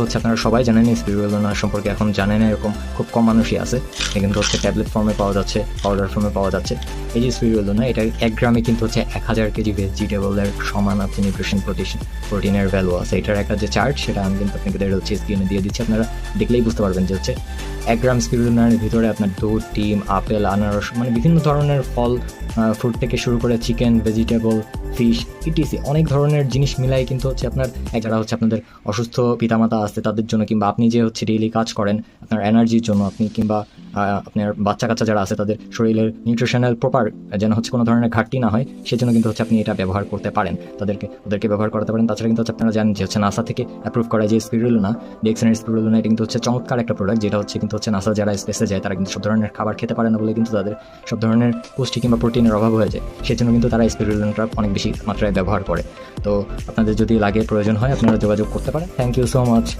হচ্ছে আপনারা সবাই জানেন স্পিরুলোনা সম্পর্কে এখন জানেন না, এরকম খুব কম মানুষই আছে। কিন্তু হচ্ছে ট্যাবলেট ফর্মে পাওয়া যাচ্ছে পাউডার ফর্মে পাওয়া যাচ্ছে। এই যে স্পিরুলোনা এটা এক গ্রামে কিন্তু হচ্ছে এক হাজার কেজি ভেজিটেবলের সমান আছে নিউট্রিশন প্রোটিন প্রোটিনের ভ্যালু আছে। এটার একটা যে চার্ট সেটা আমি কিন্তু আপনাদের হচ্ছে স্ক্রিনে দিয়ে দিচ্ছি। আপনারা দেখলেই বুঝতে পারবেন যে হচ্ছে এক গ্রাম স্পিরুলোনার ভিতরে আপনার দুধ, ডিম, আপেল, আনারস মানে বিভিন্ন ধরনের ফল ফ্রুট থেকে শুরু করে চিকেন ভেজিটেবল ফিশ ইটিসি অনেক ধরনের জিনিস মিলাই কিন্তু হচ্ছে আপনার, যারা হচ্ছে আপনাদের অসুস্থ পিতামাতা আছে তাদের জন্য কিংবা আপনি যে হচ্ছে ডেইলি কাজ করেন, আপনার এনার্জির জন্য আপনি কিংবা আপনার বাচ্চা কাচ্চা যারা আছে, তাদের শরীরের নিউট্রিশনাল প্রপার যেন হচ্ছে কোনো ধরনের ঘাটতি না হয়, সেজন্য কিন্তু হচ্ছে আপনি এটা ব্যবহার করতে পারেন। তাদেরকে, ওদেরকে ব্যবহার করতে পারেন। তাছাড়া কিন্তু হচ্ছে আপনারা জানেন যে হচ্ছে নাসা থেকে অ্যাপ্রুভ করা যে স্পিরুলোনা ডিএক্সেনের স্পিরুলোনা এটা কিন্তু হচ্ছে চমৎকার একটা প্রোডাক্ট যেটা হচ্ছে কিন্তু হচ্ছে নাসা যারা স্পেসে যায়, তারা কিন্তু সব ধরনের খাবার খেতে পারে না বলে কিন্তু তাদের সব ধরনের পুষ্টি কিংবা প্রোটিনের অভাব হয়ে যায়। সেজন্য কিন্তু তারা স্পিরুলোনাটা অনেক বেশি মাত্রায় ব্যবহার করে। তো আপনাদের যদি লাগে, প্রয়োজন হয়, আপনারা যোগাযোগ করতে পারেন। Thank you so much